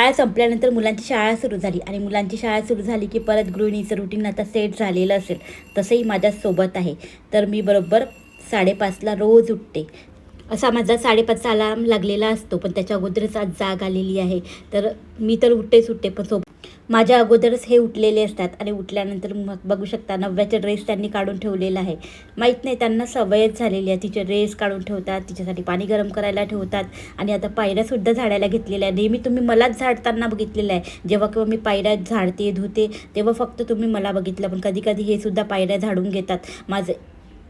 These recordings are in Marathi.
शाळा संपल्यानंतर मुलांची शाळा सुरू झाली आणि मुलांची शाळा सुरू झाली की परत गृहिणीचं रुटीन आता सेट झालेलं असेल. तसंही माझ्यासोबत आहे. तर मी बरोबर साडेपाचला रोज उठते. असा माझा साडेपाचचा अलार्म लागलेला असतो पण त्याच्या अगोदरच आज जाग आलेली आहे. तर मी तर उठतेच उठते पण सोबत माझ्या अगोदरच हे उठलेले असतात आणि उठल्यानंतर मग बघू शकता नव्याचे ड्रेस त्यांनी काढून ठेवलेला आहे. माहीत नाही त्यांना सवयच झालेली आहे. तिचे ड्रेस काढून ठेवतात तिच्यासाठी पाणी गरम करायला ठेवतात आणि आता पायऱ्यासुद्धा झाडायला घेतलेल्या आहे नेहमी तुम्ही मलाच झाडताना बघितलेलं आहे. जेव्हा केव्हा मी पायऱ्या झाडते धुते तेव्हा फक्त तुम्ही मला बघितलं. पण कधी कधी हे सुद्धा पायऱ्या झाडून घेतात. माझं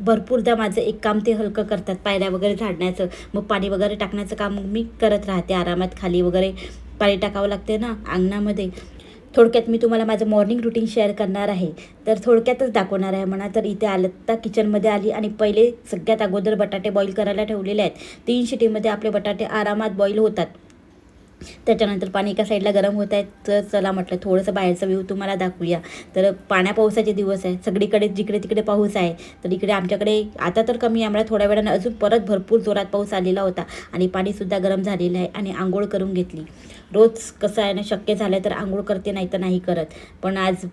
भरपूरदा माझं एक काम ते हलकं करतात पायऱ्या वगैरे झाडण्याचं. मग पाणी वगैरे टाकण्याचं काम मी करत राहते. आरामात खाली वगैरे पाणी टाकावं लागते ना अंगणामध्ये. थोडक्यात मी तुम्हाला माझं मॉर्निंग रुटीन शेअर करणार आहे. तर थोडक्यातच दाखवणार आहे म्हणा. तर इथे आलं तर किचनमध्ये आली आणि पहिले सगळ्यात अगोदर बटाटे बॉईल करायला ठेवलेले आहेत. तीन शिटीमध्ये आपले बटाटे आरामात बॉईल होतात. त्याच्यानंतर पाणी एका साईडला गरम होत आहे तर चला म्हटलं थोडंसं बाहेरचं व्ह्यू तुम्हाला दाखवूया. तर पाण्या पावसाचे दिवस आहे सगळीकडे जिकडे तिकडे पाऊस आहे तर इकडे आमच्याकडे आता तर कमी आहे आम्हाला थोड्या वेळानं अजून परत भरपूर जोरात पाऊस आलेला होता आणि पाणीसुद्धा गरम झालेलं आहे आणि आंघोळ करून घेतली. रोज कसं आहे ना शक्य झालं तर आंघोळ करते नाही तर नाही करत. पण आज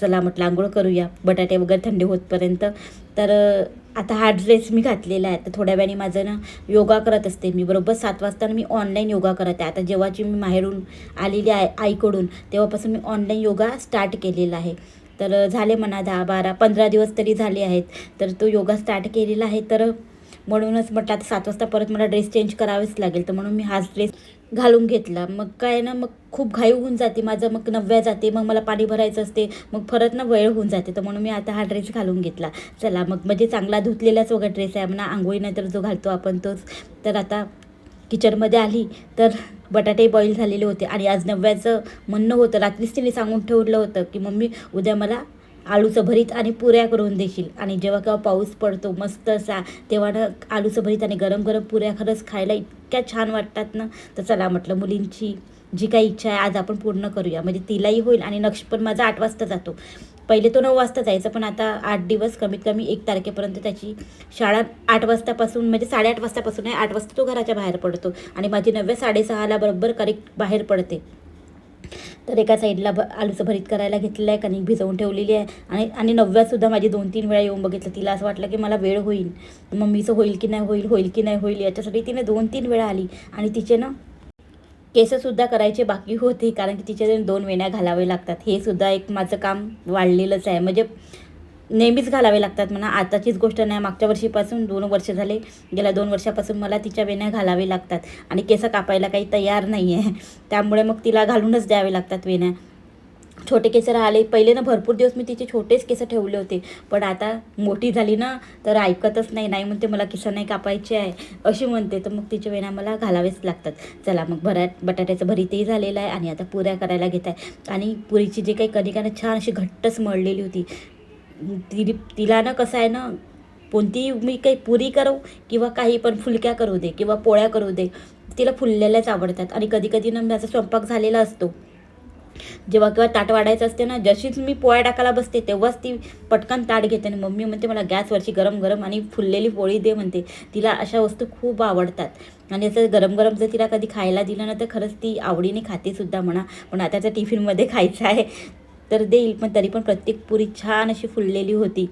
चला म्हटलं आंघोळ करूया बटाटे वगैरे थंडी होतपर्यंत. तर आता हा ड्रेस मी घातलेला आहे. तर थोड्या वेळाने माझं ना योगा करत असते मी. बरोबर सात वाजता मी ऑनलाईन योगा करत आहे. आता जेव्हाची मी माहेरून आलेली आहे आईकडून तेव्हापासून मी ऑनलाईन योगा स्टार्ट केलेला आहे. तर झाले म्हणा दहा बारा पंधरा दिवस तरी झाले आहेत. तर तो योगा स्टार्ट केलेला आहे. तर म्हणूनच म्हटलं आता सात वाजता परत मला ड्रेस चेंज करावेच लागेल. तर म्हणून मी हाच ड्रेस घालून घेतला. मग काय ना मग खूप घाई होऊन जाते माझं. मग नव्या जाते मग मला पाणी भरायचं असते. मग परत ना वेळ होऊन जाते. तर म्हणून मी आता हा ड्रेस घालून घेतला. चला मग म्हणजे चांगला धुतलेलाच वगैरे ड्रेस आहे. म्हणा आंघोळीनंतर जो घालतो आपण तोच. तर आता किचनमध्ये आली. तर बटाटे बॉईल झालेले होते. आणि आज नव्याचं म्हणणं होतं. रात्रीच तिने सांगून ठेवलं होतं की मम्मी उद्या मला आलूचं भरीत आणि पुऱ्या करून देशील. आणि जेव्हा केव्हा पाऊस पडतो मस्त असा तेव्हा ना आलूचं भरीत आणि गरम गरम पुऱ्या खरंच खायला इतक्या छान वाटतात ना. तर चला म्हटलं मुलींची जी काही इच्छा आहे आज आपण पूर्ण करूया. म्हणजे तिलाही होईल आणि नक्ष पण माझा आठ वाजता जातो. पहिले तो नऊ वाजता जायचा पण आता आठ दिवस कमीत कमी एक तारखेपर्यंत त्याची शाळा आठ वाजतापासून म्हणजे साडेआठ वाजतापासून आहे आठ वाजता तो घराच्या बाहेर पडतो. आणि माझी नव्या साडेसहाला बरोबर करेक्ट बाहेर पडते. तर एका साईडला भ आलूचं भरीत करायला घेतलेलं आहे कणिक भिजवून ठेवलेली आहे. आणि आणि नव्यातसुद्धा माझी दोन तीन वेळा येऊन बघितलं तिला असं वाटलं की मला वेळ होईल. मम्मीचं होईल की नाही होईल होईल की नाही होईल याच्यासाठी तिने दोन तीन वेळा आली. आणि तिचे ना केससुद्धा करायचे बाकी होते कारण की तिचे दोन वेण्या घालावे लागतात. हे सुद्धा एक माझं काम वाढलेलंच आहे. म्हणजे नेहमीच घालावे लागतात म्हणा. आताचीच गोष्ट नाही. मागच्या वर्षीपासून दोन वर्ष झाले. गेल्या दोन वर्षापासून मला तिच्या वेण्या घालावे लागतात. आणि केस कापायला काही तयार नाही आहे त्यामुळे मग तिला घालूनच द्यावे लागतात वेण्या. छोटे केस राहिले. पहिले ना भरपूर दिवस मी तिचे छोटेच केस ठेवले होते. पण आता मोठी झाली ना तर ऐकतच नाही. नाही म्हणते मला केस नाही कापायचे आहे. अशी म्हणते. तर मग तिचे वेण्या मला घालावेच लागतात. चला मग भरात बटाट्याचं भरीतही झालेलं आहे. आणि आता पुऱ्या करायला घेत आहे. आणि पुरीची जी काही कणिकानं छान अशी घट्टच मळलेली होती. ति तिला ना कसं आहे ना कोणती मी काही पुरी करू किंवा काही पण फुलक्या करू दे किंवा पोळ्या करू दे तिला फुललेल्याच आवडतात. आणि कधी कधी ना माझा स्वयंपाक झालेला असतो. जेव्हा किंवा ताट वाढायचं असते ना जशीच मी पोळ्या टाकायला बसते तेव्हाच ती पटकन ताट घेते आणि मम्मी म्हणते मला गॅसवरची गरम गरम आणि फुललेली पोळी दे म्हणते. तिला अशा वस्तू खूप आवडतात. आणि असं गरम गरम जर तिला कधी खायला दिलं ना तर खरंच ती आवडीने खाते सुद्धा म्हणा. पण आता त्या टिफिनमध्ये खायचं आहे. तर देईल पण तरी पण प्रत्येक पुरी छान अशी फुललेली होती.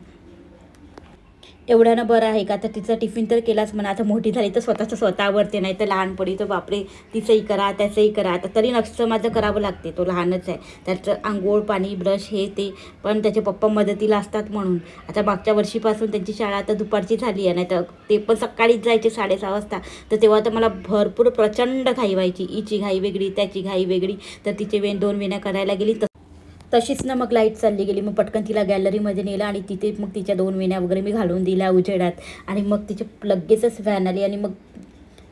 एवढ्यानं बरं आहे का? आता तिचा टिफिन तर केलाच म्हणा. आता मोठी झाली तर स्वतःचं स्वतः आवडते नाही तर लहानपणी तर बापरे तिचंही करा त्याचंही करा. आता तरी नक्षं माझं करावं लागते. तो लहानच आहे. त्याचं आंघोळ पाणी ब्रश हे ते. पण त्याचे पप्पा मदतीला असतात म्हणून. आता मागच्या वर्षीपासून त्यांची शाळा आता दुपारची झाली आहे. नाही तर ते पण सकाळीच जायचे साडेसहा वाजता. तर तेव्हा तर मला भरपूर प्रचंड घाई व्हायची हिची घाई वेगळी त्याची घाई वेगळी. तर तिचे वेण दोन वेण्या करायला गेली. तर तशीच ना मग लाइट चालली गेली. मग पटकन तिला गॅलरीमध्ये नेलं आणि तिथे मग तिच्या दोन वेण्या वगैरे मी घालून दिल्या उजेडात. आणि मग तिचे लगेचच व्हॅन आली आणि मग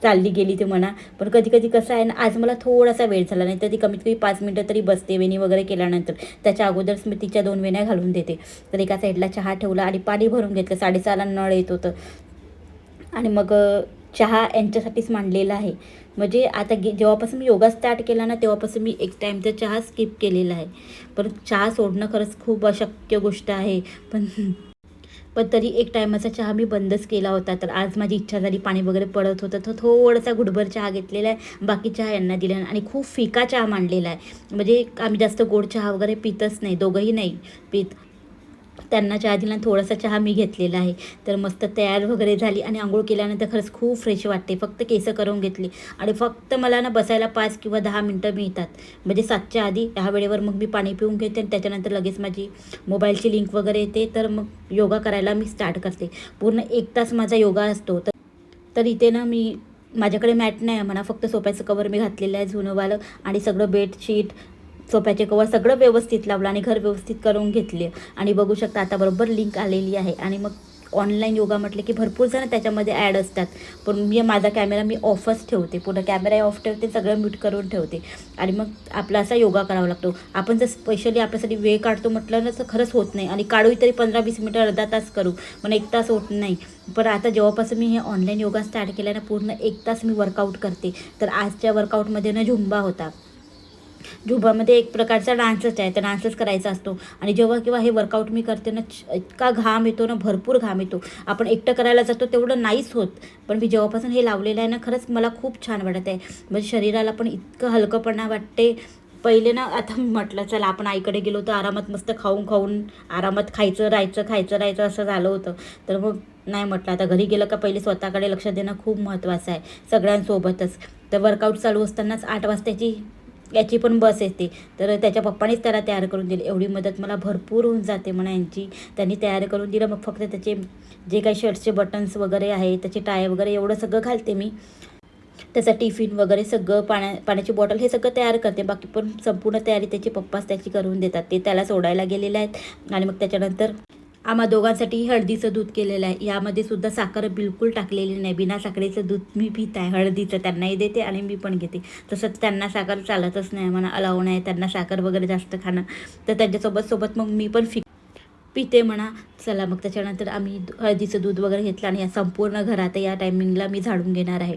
चालली गेली ते म्हणा. पण कधी कधी कसं आहे ना आज मला थोडासा वेळ झाला नाही तर ती कमीत कमी पाच मिनटं तरी बसते वेणी वगैरे केल्यानंतर. त्याच्या अगोदरच मी तिच्या दोन वेण्या घालून देते. तर एका साईडला चहा ठेवला आणि पाणी भरून घेतलं. साडेसहाला नळ येत होतं. आणि मग चहा यांच्यासाठीच मांडलेला आहे. म्हणजे आता गे जेव्हापासून मी योगा स्टार्ट केला ना तेव्हापासून मी एक टाईमचा चहा स्किप केलेला आहे. पण चहा सोडणं खरंच खूप अशक्य गोष्ट आहे. पण पण तरी एक टायमाचा चहा मी बंदच केला होता. तर आज माझी इच्छा झाली पाणी वगैरे पडत होतं. तर थोडासा गुडभर चहा घेतलेला आहे. बाकी चहा यांना दिला आणि खूप फिका चहा मांडलेला आहे. म्हणजे आम्ही जास्त गोड चहा वगैरे पितच नाही. दोघंही नाही पित. त्यांना चहा दिला थोडासा चहा मी घेतलेला आहे. तर मस्त तयार वगैरे झाली आणि आंघोळ केल्यानंतर खरंच खूप फ्रेश वाटते. फक्त केसं करून घेतली आणि फक्त मला ना बसायला पाच किंवा दहा मिनटं मिळतात. म्हणजे सातच्या आधी ह्या वेळेवर मग मी पाणी पिऊन घेते आणि त्याच्यानंतर लगेच माझी मोबाईलची लिंक वगैरे येते. तर मग योगा करायला मी स्टार्ट करते. पूर्ण एक तास माझा योगा असतो. तर तर इथे ना मी माझ्याकडे मॅट नाही आहे म्हणा फक्त सोप्याचं कवर मी घातलेलं आहे झुनंवालं आणि सगळं बेडशीट सोफ्याचे कवर सगळं व्यवस्थित लावलं आणि घर व्यवस्थित करून घेतले. आणि बघू शकता आता बरोबर लिंक आलेली आहे. आणि मग ऑनलाईन योगा म्हटलं की भरपूर जण त्याच्यामध्ये ॲड असतात. पण मी माझा कॅमेरा मी ऑफच ठेवते. पूर्ण कॅमेरा ऑफ ठेवते सगळं म्यूट करून ठेवते. आणि मग आपला असा योगा करावा लागतो. आपण जर स्पेशली आपल्यासाठी वेळ काढतो म्हटलं ना तर खरंच होत नाही. आणि काढूही तरी पंधरा वीस मिनटं अर्धा तास करू. पण एक तास होत नाही. पण आता जेव्हापासून मी हे ऑनलाईन योगा स्टार्ट केला ना पूर्ण एक तास मी वर्कआउट करते. तर आजच्या वर्कआउटमध्ये ना झुंबा होता. झुंबामध्ये एक प्रकारचा डान्सच आहे तर डान्सच करायचा असतो. आणि जेव्हा किंवा हे वर्कआउट मी करते ना इतका घाम येतो ना भरपूर घाम येतो. आपण एकटं करायला जातो तेवढं नाहीच होत. पण मी जेव्हापासून हे लावलेलं आहे ना खरंच मला खूप छान वाटत आहे म्हणजे शरीराला पण इतकं हलकंपणा वाटते. पहिले ना आता म्हटलं चला आपण आईकडे गेलो तर आरामात मस्त खाऊन खाऊन आरामात खायचं राहायचं खायचं राहायचं असं झालं होतं. तर मग नाही म्हटलं आता घरी गेलं का पहिले स्वतःकडे लक्ष देणं खूप महत्त्वाचं आहे सगळ्यांसोबतच. तर वर्कआउट चालू असतानाच आठ वाजताची याची पण बस येते. तर त्याच्या पप्पानेच त्याला तयार करून दिली. एवढी मदत मला भरपूर होऊन जाते म्हणा यांची. त्यांनी तयार करून दिलं. मग फक्त त्याचे जे काही शर्टचे बटन्स वगैरे आहे त्याचे टाय वगैरे एवढं सगळं घालते मी. त्याचा टिफिन वगैरे सगळं पाण्या पाण्याची बॉटल हे सगळं तयार करते. बाकी पण संपूर्ण तयारी त्याचे पप्पाच त्याची करून देतात. ते त्याला सोडायला गेलेले आहेत. आणि मग त्याच्यानंतर आम्हा दोघांसाठी हळदीचं दूध केलेलं आहे. यामध्ये सुद्धा साखर बिलकुल टाकलेली नाही. बिना साखरेचं दूध मी पित आहे. हळदीचं त्यांनाही देते आणि मी पण घेते. तसंच त्यांना साखर चालतच नाही. मला अलाव नाही. त्यांना साखर वगैरे जास्त खाणं. तर त्यांच्यासोबत सोबत मग मी पण फि पिते म्हणा. चला मग त्याच्यानंतर आम्ही हळदीचं दूध वगैरे घेतलं आणि या संपूर्ण घरात या टायमिंगला मी झाडून घेणार आहे.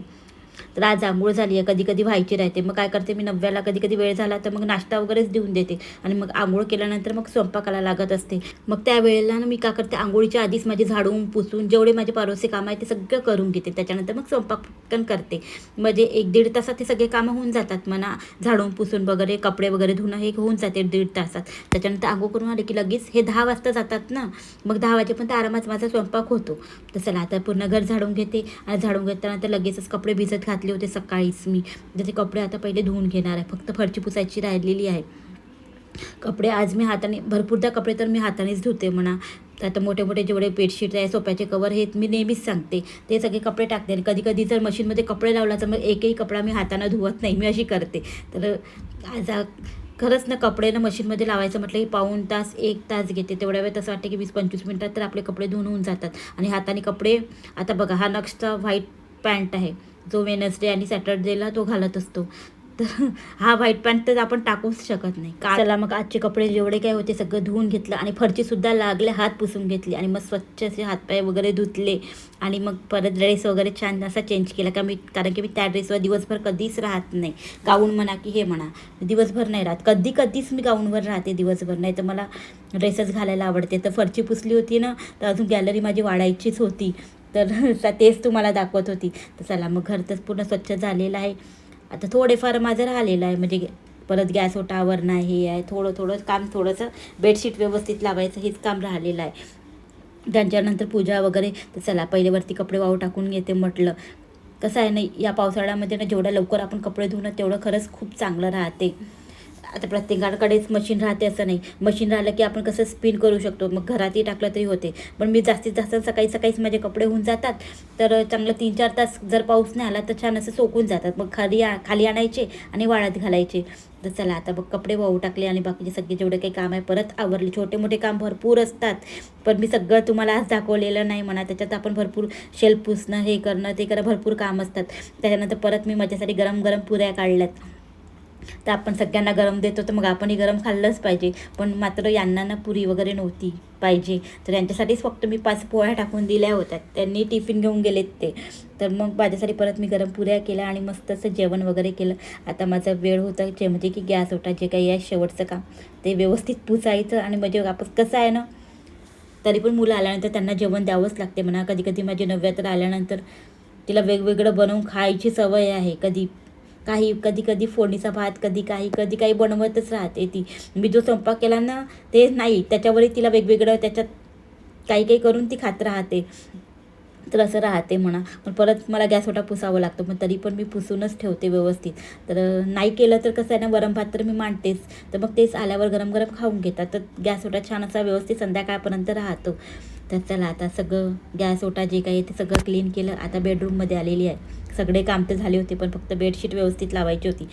तर आज आंघोळ झाली आहे कधी कधी व्हायची राहते. मग काय करते मी नव्याला कधी कधी वेळ झाला तर मग नाश्ता वगैरेच देऊन देते. आणि मग आंघोळ केल्यानंतर मग स्वयंपाकाला लागत असते. मग त्या वेळेला ना मी काय करते आंघोळीच्या आधीच माझे झाडून पुसून जेवढे माझे पारोसे कामं आहे ते सगळं करून घेते. त्याच्यानंतर मग स्वयंपाक पण करते. म्हणजे एक दीड तासात ते सगळे कामं होऊन जातात. म्हणा झाडून पुसून वगैरे कपडे वगैरे धुणं हे होऊन जाते दीड तासात. त्याच्यानंतर आंघोळ करून आले की लगेच हे दहा वाजता जातात ना. मग दहा वाजेपर्यंत आरामात माझा स्वयंपाक होतो. तर चला आता पूर्ण घर झाडून घेते. आणि झाडून घेतल्यानंतर लगेचच कपडे भिजत घातले होते सकाळीच मी. जसे कपडे आता पहिले धुवून घेणार आहे. फक्त फरची पुसायची राहिलेली आहे. कपडे आज मी हाताने भरपूरदा कपडे तर मी हातानेच धुते म्हणा. तर आता मोठे मोठे जेवढे बेडशीट आहे सोप्याचे कवर हे मी नेहमीच सांगते. ते सगळे कपडे टाकते आणि कधी कधी जर मशीनमध्ये कपडे लावला तर मग एकही कपडा मी हातानं धुवत नाही. मी अशी करते. तर आज खरंच ना कपडे ना मशीनमध्ये लावायचं म्हटलं की पाऊण तास एक तास घेते. तेवढ्या वेळ तसं वाटतं की वीस पंचवीस मिनटात तर आपले कपडे धुवून होऊन जातात. आणि हाताने कपडे आता बघा हा नक्षचा व्हाईट पॅन्ट आहे. जो वेनसडे आणि सॅटर्डेला तो घालत असतो. तर हा व्हाईट पॅन्ट तर आपण टाकूच शकत नाही. का चला मग आजचे कपडे जेवढे काय होते सगळं धुवून घेतलं आणि फरचीसुद्धा लागले हात पुसून घेतली आणि मग स्वच्छ असे हातपाय वगैरे धुतले आणि मग परत ड्रेस वगैरे छान असा चेंज केला. का मी कारण की मी त्या ड्रेसवर दिवसभर कधीच राहत नाही. गाऊन म्हणा की हे म्हणा दिवसभर नाही राहत. कधी कधीच मी गाऊनवर राहते दिवसभर. नाही तर मला ड्रेसच घालायला आवडते. तर फरची पुसली होती ना तर अजून गॅलरी माझी वाढायचीच होती. तर तेच तुम्हाला दाखवत होती. तर चला मग घर तर पूर्ण स्वच्छ झालेलं आहे. आता थोडेफार माझं राहिलेलं आहे. म्हणजे परत गॅस ओटावर नाही हे आहे. थोडं थोडं काम थोडंसं बेडशीट व्यवस्थित लावायचं हेच काम राहिलेलं आहे. त्यांच्यानंतर पूजा वगैरे. तर चला पहिले वरती कपडे वाळू टाकून घेते म्हटलं. कसं आहे ना या पावसाळ्यामध्ये ना जेवढ्या लवकर आपण कपडे धुणं तेवढं खरंच खूप चांगलं राहते. आता प्रत्येकाकडेच मशीन राहते असं नाही. मशीन राहिलं की आपण कसं स्पिन करू शकतो. मग घरातही टाकलं तरी होते. पण मी जास्तीत जास्त सकाळी सकाळीच माझे कपडे होऊन जातात. तर चांगलं तीन चार तास जर पाऊस नाही आला तर छान असं सोकून जातात. मग खाली आ खाली आणायचे आणि वाळत घालायचे. तर चला आता बघ कपडे वाहू टाकले आणि बाकीचे सगळे जेवढे काही काम आहे परत आवरले. छोटे मोठे काम भरपूर असतात. पण मी सगळं तुम्हाला आज दाखवलेलं नाही म्हणा. त्याच्यात आपण भरपूर शेल्फ पुसणं हे करणं ते करणं भरपूर काम असतात. त्याच्यानंतर परत मी माझ्यासाठी गरम गरम पुऱ्या काढल्यात. तर आपण सगळ्यांना गरम देतो तर मग आपणही गरम खाल्लंच पाहिजे. पण मात्र यांना ना पुरी वगैरे नव्हती पाहिजे. तर यांच्यासाठीच फक्त मी पाच पोळ्या टाकून दिल्या होत्या. त्यांनी टिफिन घेऊन गेलेत ते. तर मग माझ्यासाठी परत मी गरम पुऱ्या केल्या आणि मस्त असं जेवण वगैरे केलं. आता माझा वेळ होता जे म्हणजे की गॅस होता जे काही आहे शेवटचं काम. ते व्यवस्थित पुसायचं आणि म्हणजे आपण कसं आहे ना तरी पण मुलं आल्यानंतर त्यांना जेवण द्यावंच लागते म्हणा. कधी कधी माझी तर आल्यानंतर तिला वेगवेगळं बनवून खायची सवय आहे. कधी काही कधी कधी फोडणीचा भात कधी काही कधी काही बनवतच राहते ती. मी जो स्वयंपाक केला ना ते नाही. त्याच्यावरही तिला वेगवेगळं त्याच्यात काही काही करून ती खात राहते. तर असं राहते म्हणा. पण परत मला गॅस ओटा पुसावं लागतो. पण तरी पण मी पुसूनच ठेवते व्यवस्थित. तर नाही केलं तर कसं आहे ना वरम भात तर मी मांडतेच. तर मग तेच आल्यावर गरम गरम खाऊन घेतात. तर गॅस ओटा छान असा व्यवस्थित संध्याकाळपर्यंत राहतो. तर चला आता सगळं गॅस ओटा जे काही आहे ते सगळं क्लीन केलं. आता बेडरूममध्ये आलेली आहे. सगळे काम तर झाले होते पण फक्त बेडशीट व्यवस्थित लावायची होती.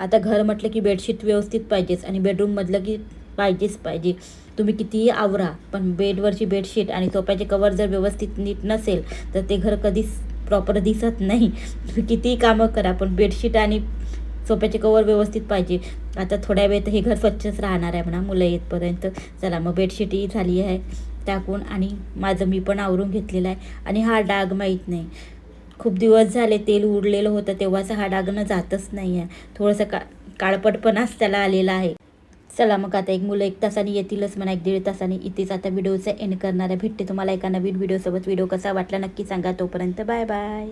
आता घर म्हटलं की बेडशीट व्यवस्थित पाहिजेच आणि बेडरूममधलं की पाहिजेच पाहिजे. तुम्ही कितीही आवरा पण बेडवरची बेडशीट आणि सोप्याचे कवर जर व्यवस्थित नीट नसेल तर ते घर कधीच प्रॉपर दिसत नाही. तुम्ही कितीही कामं करा पण बेडशीट आणि सोप्याचे कवर व्यवस्थित पाहिजे. आता थोड्या वेळ तर हे घर स्वच्छच राहणार आहे म्हणा मुलं येतपर्यंत. चला मग बेडशीटही झाली आहे. टाकून आणि माझं मी पण आवरून घेतलेलं आहे. आणि हा डाग माहीत नाही. खूप दिवस झाले तेल उडलेलं होतं तेव्हाच हा डागनं जातच नाही आहे. थोडंसं का काळपटपणाच त्याला आलेला आहे. चला मग आता एक मुलं एक तासाने येतीलच म्हणा एक दीड तासाने. इथेच आता व्हिडिओचा एंड करणार आहे. भेटते तुम्हाला एका नवीन व्हिडिओसोबत. व्हिडिओ कसा वाटला नक्की सांगा. तोपर्यंत बाय बाय.